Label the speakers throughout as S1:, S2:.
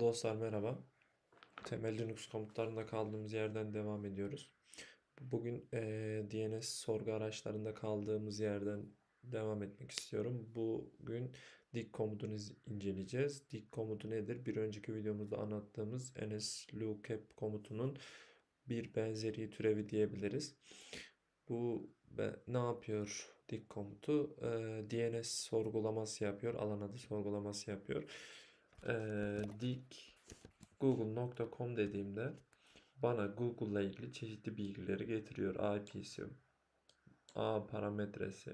S1: Dostlar merhaba. Temel Linux komutlarında kaldığımız yerden devam ediyoruz. Bugün eee, DNS sorgu araçlarında kaldığımız yerden devam etmek istiyorum. Bugün dig komutunu iz- inceleyeceğiz. Dig komutu nedir? Bir önceki videomuzda anlattığımız nslookup komutunun bir benzeri türevi diyebiliriz. Bu ne yapıyor dig komutu? Eee, DNS sorgulaması yapıyor. Alan adı sorgulaması yapıyor. Eee dig google.com dediğimde bana Google'la ilgili çeşitli bilgileri getiriyor. IP'si, ağ parametresi.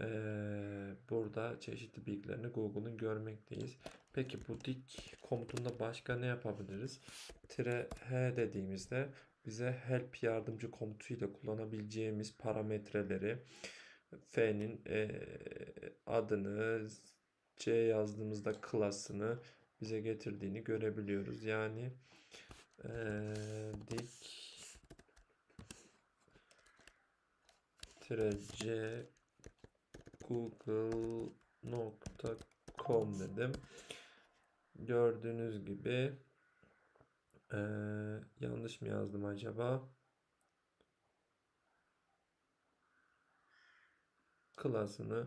S1: Eee, burada çeşitli bilgilerini Google'ın görmekteyiz. Peki bu dig komutunda başka ne yapabiliriz? Tire h dediğimizde bize help yardımcı komutuyla kullanabileceğimiz parametreleri f'nin eee, adını c yazdığımızda klasını bize getirdiğini görebiliyoruz. Yani dig tire c google.com dedim. Gördüğünüz gibi eee, yanlış mı yazdım acaba? Klasını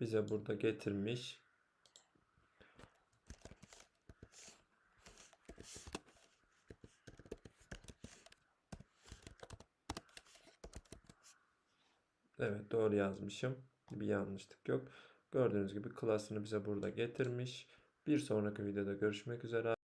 S1: bize burada getirmiş. Evet doğru yazmışım. Bir yanlışlık yok. Gördüğünüz gibi klasını bize burada getirmiş. Bir sonraki videoda görüşmek üzere.